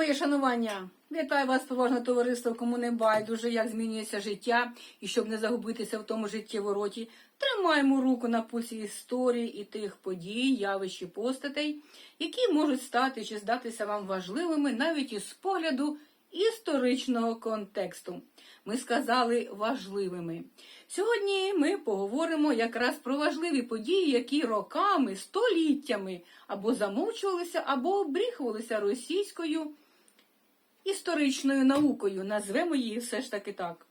Моє шанування, вітаю вас, поважне товариство, кому не байдуже, як змінюється життя, і щоб не загубитися в тому життєвороті, тримаємо руку на пульсі історії і тих подій, явищ і постатей, які можуть стати чи здатися вам важливими навіть із погляду історичного контексту. Ми сказали важливими. Сьогодні ми поговоримо якраз про важливі події, які роками, століттями або замовчувалися, або обріхувалися російською історичною наукою. Назвемо її все ж таки так.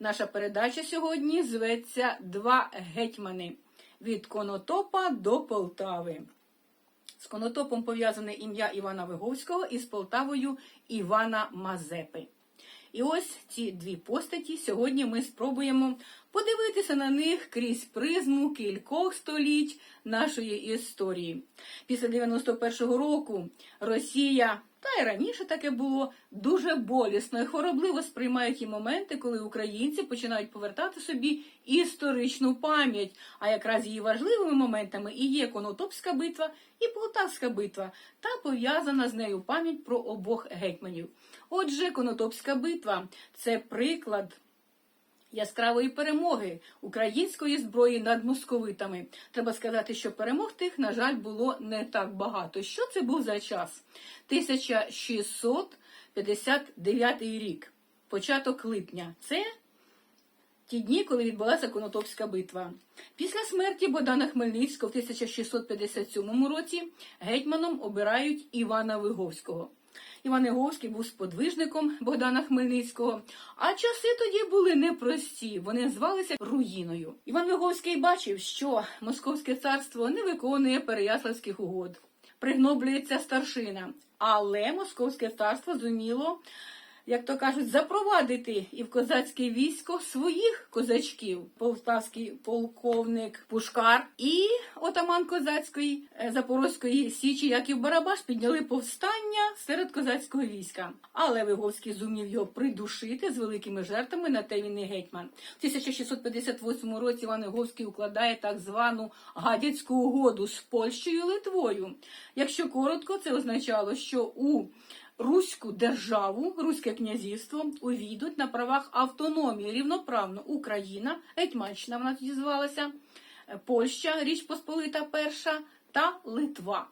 Наша передача сьогодні зветься Два гетьмани від Конотопа до Полтави. З Конотопом пов'язане ім'я Івана Виговського і з Полтавою Івана Мазепи. І ось ці дві постаті сьогодні ми спробуємо подивитися на них крізь призму кількох століть нашої історії. Після 91-го року Росія, та й раніше таке було, дуже болісно і хворобливо сприймають ті моменти, коли українці починають повертати собі історичну пам'ять. А якраз її важливими моментами і є Конотопська битва і Полтавська битва, та пов'язана з нею пам'ять про обох гетьманів. Отже, Конотопська битва це приклад яскравої перемоги української зброї над московитами. Треба сказати, що перемог тих, на жаль, було не так багато. Що це був за час? 1659 рік, початок липня. Це ті дні, коли відбулася Конотопська битва. Після смерті Богдана Хмельницького в 1657 році гетьманом обирають Івана Виговського. Іван Іговський був сподвижником Богдана Хмельницького, а часи тоді були непрості. Вони звалися руїною. Іван Виговський бачив, що Московське царство не виконує Переяславських угод, пригноблюється старшина, але Московське царство зуміло. Як то кажуть, запровадити і в козацьке військо своїх козачків, полтавський полковник Пушкар і отаман козацької е, Запорозької січі, Яків Барабаш, підняли повстання серед козацького війська. Але Виговський зумів його придушити з великими жертвами на те він і гетьман. В 1658 році Іван Виговський укладає так звану гадяцьку угоду з Польщею і Литвою. Якщо коротко, це означало, що у Руську державу, Руське князівство увійдуть на правах автономії рівноправно Україна, Гетьманщина вона тоді звалася, Польща, Річ Посполита Перша та Литва.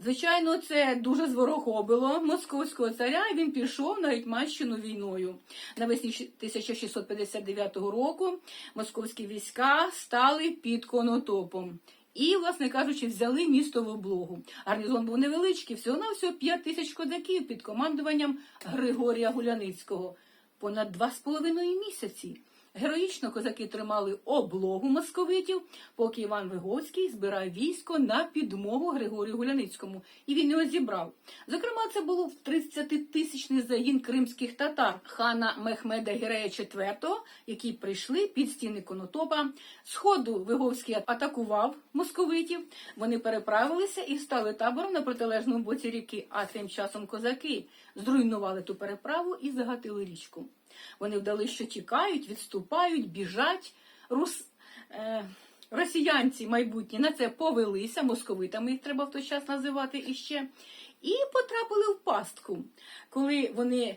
Звичайно, це дуже зворохобило московського царя, і він пішов на Гетьманщину війною. Навесні 1659 року московські війська стали під Конотопом. І, власне кажучи, взяли місто в облогу. Гарнізон був невеличкий, всього на всього 5 тисяч козаків під командуванням Григорія Гуляницького. Понад два з половиною місяці. Героїчно козаки тримали облогу московитів, поки Іван Виговський збирав військо на підмогу Григорію Гуляницькому, і він його зібрав. Зокрема, це було 30-тисячний загін кримських татар хана Мехмеда Гірея IV, які прийшли під стіни Конотопа. Сходу Виговський атакував московитів. Вони переправилися і стали табором на протилежному боці ріки. А тим часом козаки зруйнували ту переправу і загатили річку. Вони вдали, що тікають, відступають, біжать. Рус... Е... Росіянці майбутні на це повелися, московитами їх треба в той час називати іще, і потрапили в пастку. Коли вони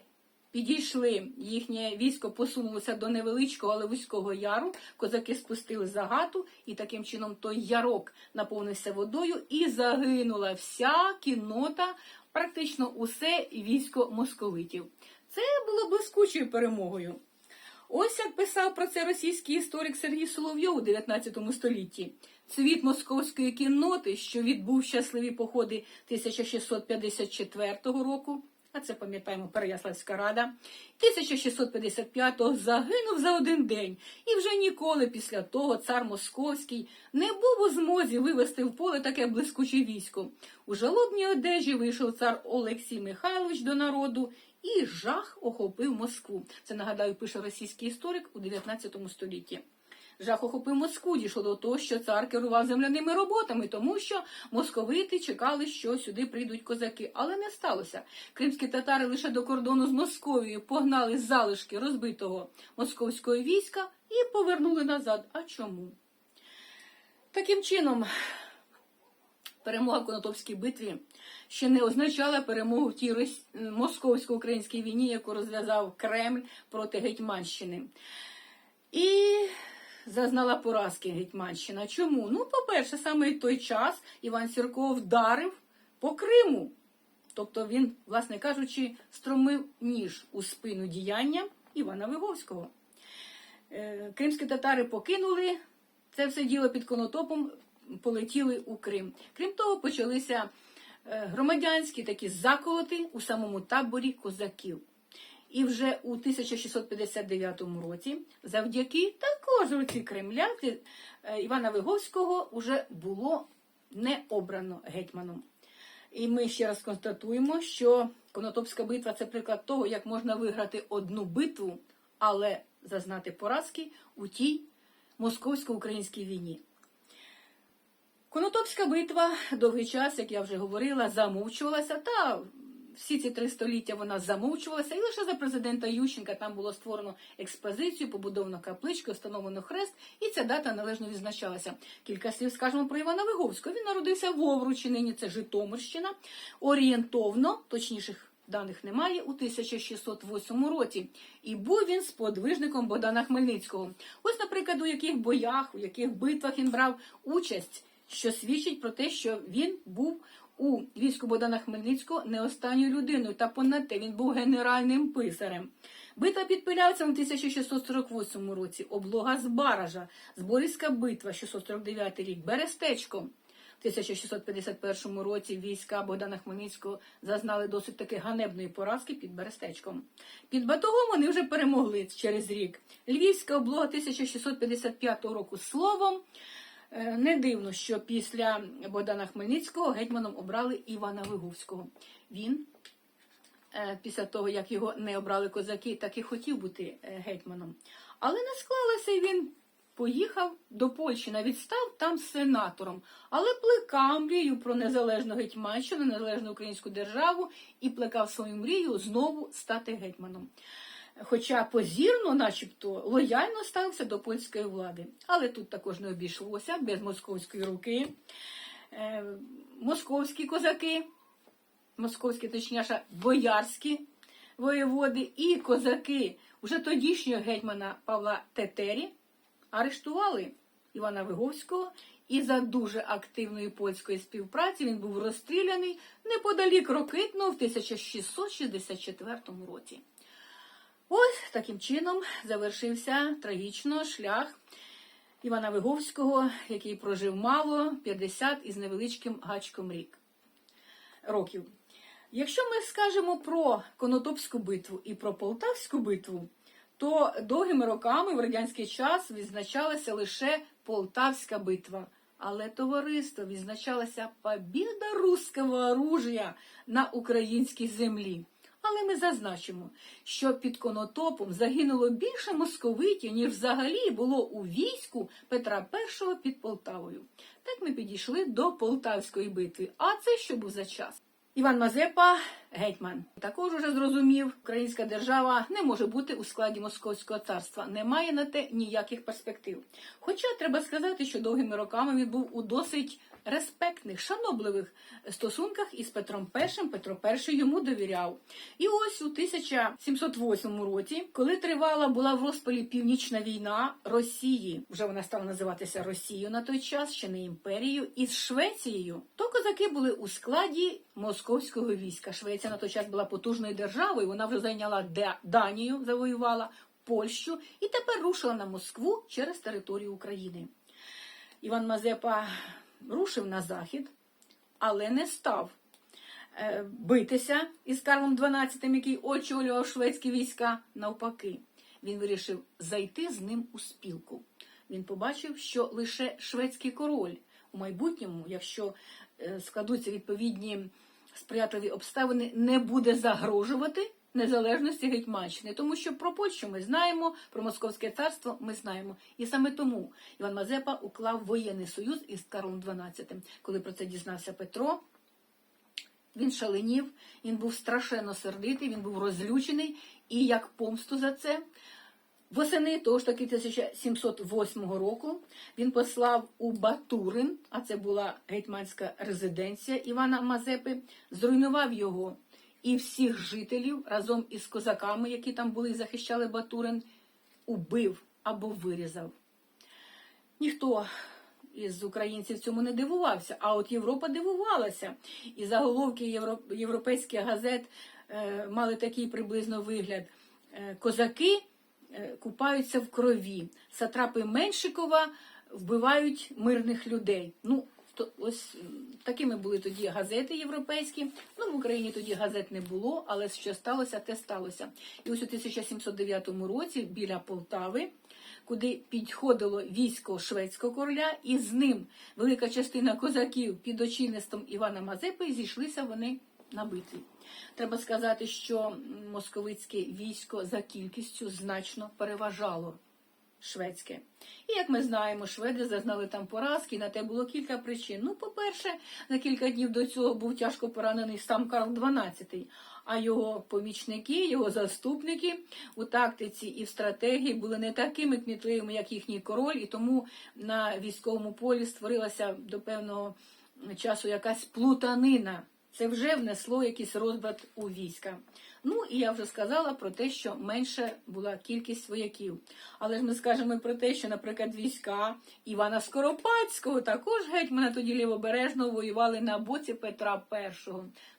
підійшли, їхнє військо посунулося до невеличкого, але вузького яру, козаки спустили загату, і таким чином той ярок наповнився водою, і загинула вся кіннота, практично усе військо московитів. Це було блискучою перемогою. Ось як писав про це російський історик Сергій Соловйов у 19 столітті. Цвіт московської кінноти, що відбув щасливі походи 1654 року, а це пам'ятаємо Переяславська рада, 1655-го загинув за один день, і вже ніколи після того цар Московський не був у змозі вивести в поле таке блискуче військо. У жалобній одежі вийшов цар Олексій Михайлович до народу і жах охопив Москву. Це нагадаю, пише російський історик у 19 столітті. Жах охопив Москву, дійшло до того, що цар керував земляними роботами, тому що московити чекали, що сюди прийдуть козаки. Але не сталося. Кримські татари лише до кордону з Московією погнали залишки розбитого московського війська і повернули назад. А чому? Таким чином, перемога в Конотопській битві ще не означала перемогу в тій рос- московсько-українській війні, яку розв'язав Кремль проти Гетьманщини. І зазнала поразки Гетьманщина. Чому? Ну, по-перше, саме в той час Іван Сірко вдарив по Криму. Тобто він, власне кажучи, стромив ніж у спину діяння Івана Виговського. Е, Кримські татари покинули це все діло під конотопом, полетіли у Крим. Крім того, почалися е, громадянські такі заколоти у самому таборі козаків. І вже у 1659 році, завдяки також руці Кремля, е, Івана Виговського вже було не обрано гетьманом. І ми ще раз констатуємо, що Конотопська битва це приклад того, як можна виграти одну битву, але зазнати поразки у тій московсько-українській війні. Конотопська битва довгий час, як я вже говорила, замовчувалася, та всі ці три століття вона замовчувалася, і лише за президента Ющенка там було створено експозицію, побудовано капличку, встановлено хрест, і ця дата належно відзначалася. Кілька слів скажемо про Івана Виговського. Він народився в Овручі, нині це Житомирщина, орієнтовно, точніших даних немає, у 1608 році. І був він сподвижником Богдана Хмельницького. Ось, наприклад, у яких боях, у яких битвах він брав участь, що свідчить про те, що він був у війську Богдана Хмельницького не останньою людиною, та понад те він був генеральним писарем. Битва під Пиляцем у 1648 році, облога з Баража, Зборівська битва, 649 рік, Берестечко. В 1651 році війська Богдана Хмельницького зазнали досить таки ганебної поразки під Берестечком. Під Батогом вони вже перемогли через рік. Львівська облога 1655 року словом. Е, Не дивно, що після Богдана Хмельницького гетьманом обрали Івана Виговського. Він, е, після того, як його не обрали козаки, так і хотів бути е, гетьманом. Але не склалося, і він поїхав до Польщі, навіть став там сенатором, але плекав мрію про незалежну Гетьманщину, незалежну українську державу і плекав свою мрію знову стати гетьманом. Хоча позірно, начебто, лояльно ставився до польської влади. Але тут також не обійшлося без московської руки. Е, московські козаки, московські, точніше, боярські воєводи і козаки уже тодішнього гетьмана Павла Тетері арештували Івана Виговського, і за дуже активної польської співпраці він був розстріляний неподалік Рокитного в 1664 році. Ось таким чином завершився трагічно шлях Івана Виговського, який прожив мало 50 із невеличким гачком рік років. Якщо ми скажемо про Конотопську битву і про Полтавську битву, то довгими роками в радянський час відзначалася лише Полтавська битва. Але товариство відзначалася побіда руського оружия на українській землі. Але ми зазначимо, що під Конотопом загинуло більше московитів, ніж взагалі було у війську Петра І під Полтавою. Так ми підійшли до Полтавської битви. А це що був за час? Іван Мазепа, гетьман, також уже зрозумів, українська держава не може бути у складі Московського царства, немає на те ніяких перспектив. Хоча треба сказати, що довгими роками він був у досить респектних, шанобливих стосунках із Петром І, Петро І йому довіряв. І ось у 1708 році, коли тривала була в розпалі північна війна Росії, вже вона стала називатися Росією на той час, ще не імперією, із Швецією, то козаки були у складі московського війська. Швеція на той час була потужною державою, вона вже зайняла Данію, завоювала Польщу і тепер рушила на Москву через територію України. Іван Мазепа рушив на захід, але не став е, битися із Карлом XII, який очолював шведські війська. Навпаки, він вирішив зайти з ним у спілку. Він побачив, що лише шведський король у майбутньому, якщо е, складуться відповідні сприятливі обставини, не буде загрожувати незалежності Гетьманщини, тому що про Польщу ми знаємо, про Московське царство ми знаємо. І саме тому Іван Мазепа уклав воєнний союз із Карлом XII. Коли про це дізнався Петро, він шаленів, він був страшенно сердитий, він був розлючений, і як помсту за це Восени того ж таки 1708 року він послав у Батурин, а це була гетьманська резиденція Івана Мазепи, зруйнував його і всіх жителів разом із козаками, які там були і захищали Батурин, убив або вирізав. Ніхто із українців цьому не дивувався, а от Європа дивувалася. І заголовки європейських газет е, мали такий приблизно вигляд: Е, козаки е, купаються в крові, сатрапи Меншикова вбивають мирних людей. Ну, то ось такими були тоді газети європейські. Ну, в Україні тоді газет не було, але що сталося, те сталося. І ось у 1709 році біля Полтави, куди підходило військо шведського короля, і з ним велика частина козаків під очільництвом Івана Мазепи зійшлися вони на битві. Треба сказати, що московицьке військо за кількістю значно переважало шведське. І як ми знаємо, шведи зазнали там поразки, на те було кілька причин. Ну, по-перше, за кілька днів до цього був тяжко поранений сам Карл XII, а його помічники, його заступники у тактиці і в стратегії були не такими кмітливими, як їхній король, і тому на військовому полі створилася до певного часу якась плутанина. Це вже внесло якийсь розбрат у війська. Ну і я вже сказала про те, що менше була кількість вояків. Але ж ми скажемо про те, що, наприклад, війська Івана Скоропадського, також гетьмана тоді лівобережно воювали на боці Петра І.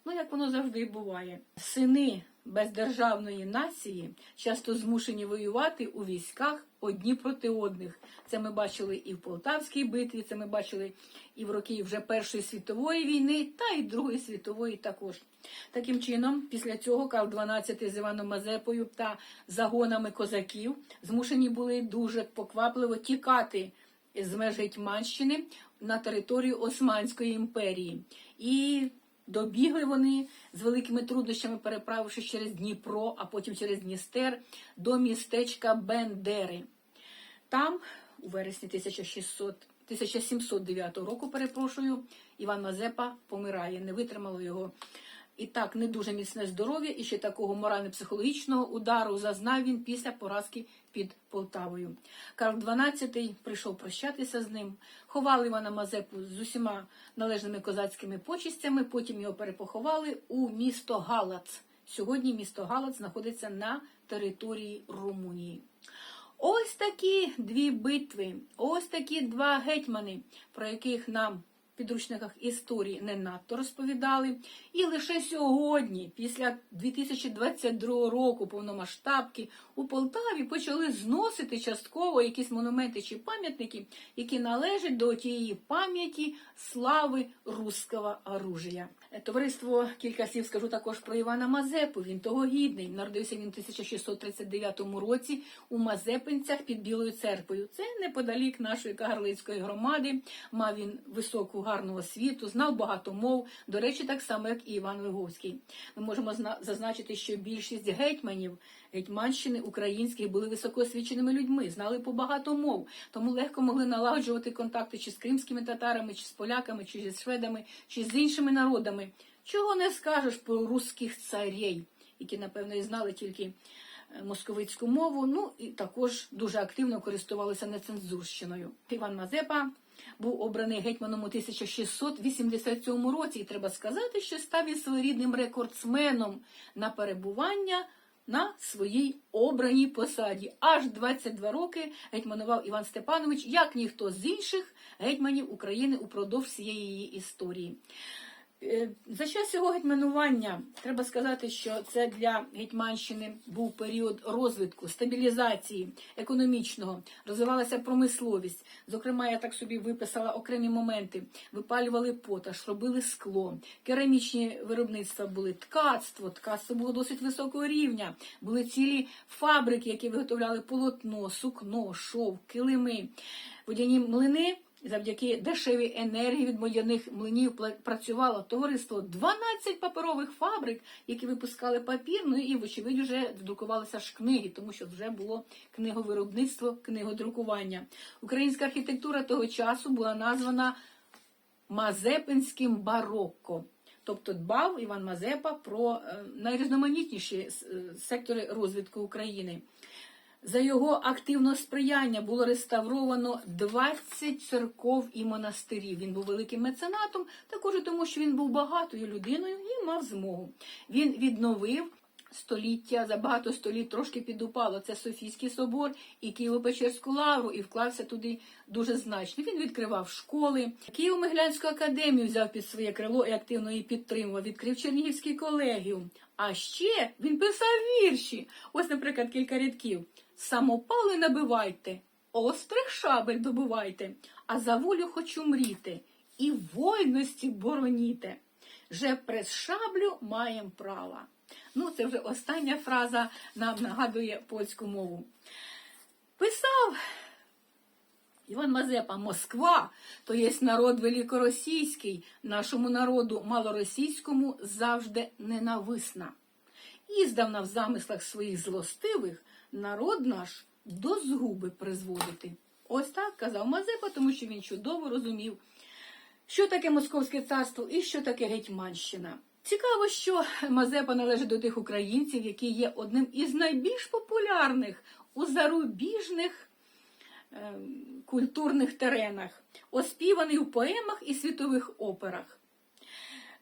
Ну, як воно завжди буває. Сини бездержавної нації часто змушені воювати у військах одні проти одних. Це ми бачили і в Полтавській битві, це ми бачили і в роки вже Першої світової війни, та й Другої світової також. Таким чином, після цього Карл XII з Іваном Мазепою та загонами козаків змушені були дуже поквапливо тікати з меж Гетьманщини на територію Османської імперії. І добігли вони з великими труднощами, переправивши через Дніпро, а потім через Дністер до містечка Бендери. Там, у вересні 1600, 1709 року, перепрошую, Іван Мазепа помирає, не витримало його. І так, не дуже міцне здоров'я, і ще такого морально-психологічного удару зазнав він після поразки під Полтавою. Карл XII прийшов прощатися з ним, ховали Івана Мазепу з усіма належними козацькими почистями, потім його перепоховали у місто Галац. Сьогодні місто Галац знаходиться на території Румунії. Ось такі дві битви, ось такі два гетьмани, про яких нам підручниках історії не надто розповідали. І лише сьогодні, після 2022 року повномасштабки, у Полтаві почали зносити частково якісь монументи чи пам'ятники, які належать до тієї пам'яті слави русского оружия. Товариство кілька слів скажу також про Івана Мазепу. Він того гідний. Народився він у 1639 році у Мазепинцях під Білою церквою. Це неподалік нашої Кагарлицької громади. Мав він високу гарну освіту, знав багато мов. До речі, так само, як і Іван Виговський. Ми можемо зна- зазначити, що більшість гетьманів Гетьманщини українських були високоосвіченими людьми, знали по багато мов, тому легко могли налагоджувати контакти чи з кримськими татарами, чи з поляками, чи з шведами, чи з іншими народами. Чого не скажеш про русських царей, які, напевно, і знали тільки е, московицьку мову, ну і також дуже активно користувалися нецензурщиною. Іван Мазепа був обраний гетьманом у 1687 році, і треба сказати, що став і своєрідним рекордсменом на перебування на своїй обраній посаді. Аж 22 роки гетьманував Іван Степанович, як ніхто з інших гетьманів України упродовж всієї її історії. Е, За час його гетьманування треба сказати, що це для Гетьманщини був період розвитку, стабілізації економічного, розвивалася промисловість. Зокрема, я так собі виписала окремі моменти: випалювали поташ, робили скло, керамічні виробництва були, ткацтво, ткацтво було досить високого рівня. Були цілі фабрики, які виготовляли полотно, сукно, шов, килими, водяні млини. Завдяки дешевій енергії від водяних млинів працювало товариство 12 паперових фабрик, які випускали папір. Ну і вочевидь вже друкувалися ж книги, тому що вже було книговиробництво, книгодрукування. Українська архітектура того часу була названа Мазепинським барокко. Тобто дбав Іван Мазепа про е, найрізноманітніші е, сектори розвитку України. За його активного сприяння було реставровано 20 церков і монастирів. Він був великим меценатом, також тому, що він був багатою людиною і мав змогу. Він відновив століття за багато століть трошки підупало. Це Софійський собор і Києво-Печерську лавру, і вклався туди дуже значно. Він відкривав школи. Києво-Миглянську академію взяв під своє крило і активно її підтримував. Відкрив Чернігівський колегіум. А ще він писав вірші. Ось, наприклад, кілька рядків. Самопали набивайте, острих шабель добивайте, а за волю хочу мріти, і вольності бороніте. Же през шаблю маєм права. Ну, це вже остання фраза нам нагадує польську мову. Писав Іван Мазепа, Москва, то є народ великоросійський, нашому народу малоросійському завжди ненависна. Іздавна в замислах своїх злостивих народ наш до згуби призводити. Ось так казав Мазепа, тому що він чудово розумів, що таке Московське царство і що таке Гетьманщина. Цікаво, що Мазепа належить до тих українців, які є одним із найбільш популярних у зарубіжних е, культурних теренах, оспіваний у поемах і світових операх.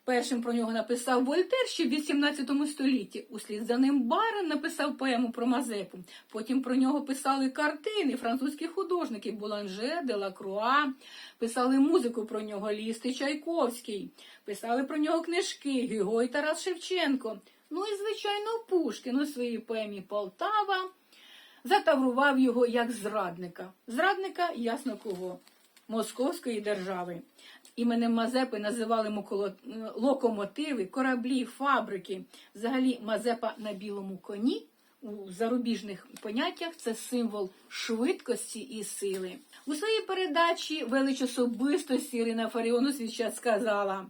Першим про нього написав Вольтер ще в 18 столітті. Услід за ним Барен написав поему про Мазепу. Потім про нього писали картини, французькі художники Буланже, Делакруа, писали музику про нього Ліст і Чайковський, писали про нього книжки Гюго і Тарас Шевченко. Ну і, звичайно, Пушкін у своїй поемі Полтава затаврував його як зрадника. Зрадника, ясно кого, Московської держави. Іменем Мазепи називали моколо- локомотиви, кораблі, фабрики. Взагалі, Мазепа на білому коні у зарубіжних поняттях це символ швидкості і сили. У своїй передачі велич особистості Ірина Фаріон у свій сказала: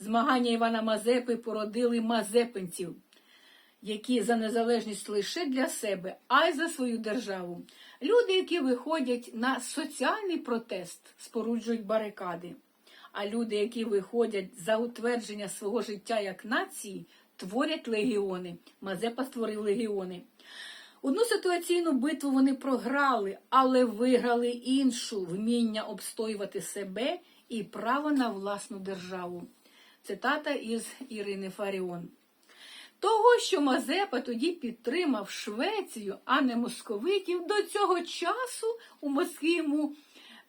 змагання Івана Мазепи породили мазепинців які за незалежність лише для себе, а й за свою державу. Люди, які виходять на соціальний протест, споруджують барикади. А люди, які виходять за утвердження свого життя як нації, творять легіони. Мазепа створив легіони. Одну ситуаційну битву вони програли, але виграли іншу вміння обстоювати себе і право на власну державу. Цитата із Ірини Фаріон. Того, що Мазепа тоді підтримав Швецію, а не московитів, до цього часу у Москві йому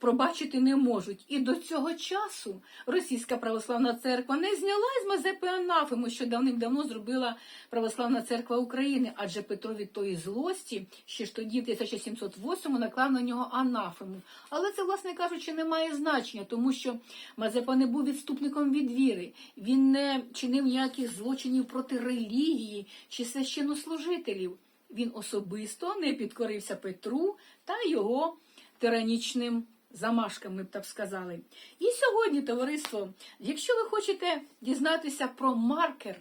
пробачити не можуть. І до цього часу Російська православна церква не зняла з Мазепи анафему, що давним-давно зробила Православна церква України, адже Петро від тої злості, ще ж тоді, в 1708 наклав на нього анафему. Але це, власне кажучи, не має значення, тому що Мазепа не був відступником від віри. Він не чинив ніяких злочинів проти релігії чи священнослужителів. Він особисто не підкорився Петру та його тиранічним замашками, ми б так сказали. І сьогодні, товариство, якщо ви хочете дізнатися про маркер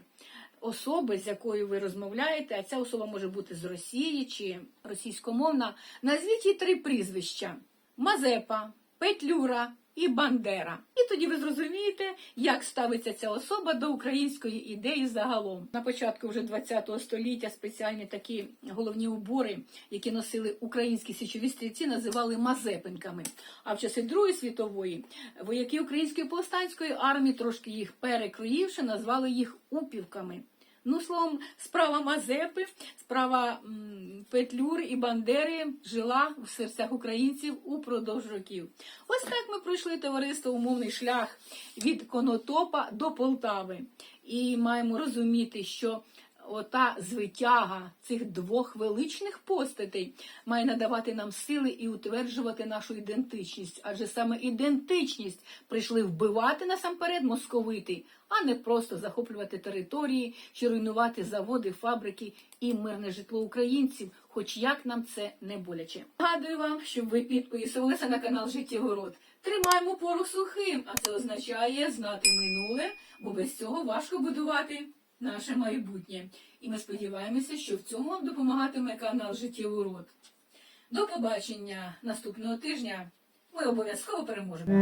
особи, з якою ви розмовляєте, а ця особа може бути з Росії чи російськомовна, назвіть їй три прізвища: Мазепа, Петлюра. І Бандера. І тоді ви зрозумієте, як ставиться ця особа до української ідеї загалом. На початку вже ХХ століття спеціальні такі головні убори, які носили українські січові стрільці, називали мазепинками. А в часи Другої світової вояки української повстанської армії, трошки їх перекроївши, назвали їх упівками. Ну, словом, справа Мазепи, справа м, Петлюри і Бандери жила в серцях українців упродовж років. Ось так ми пройшли товариство умовний шлях від Конотопа до Полтави. І маємо розуміти, що ота звитяга цих двох величних постатей має надавати нам сили і утверджувати нашу ідентичність. Адже саме ідентичність прийшли вбивати насамперед московити, а не просто захоплювати території чи руйнувати заводи, фабрики і мирне житло українців, хоч як нам це не боляче. Нагадую вам, щоб ви підписувалися на канал Життєвород. Тримаємо пору сухим, а це означає знати минуле, бо без цього важко будувати наше майбутнє. І ми сподіваємося, що в цьому вам допомагатиме канал Життєвий род. До побачення наступного тижня. Ми обов'язково переможемо.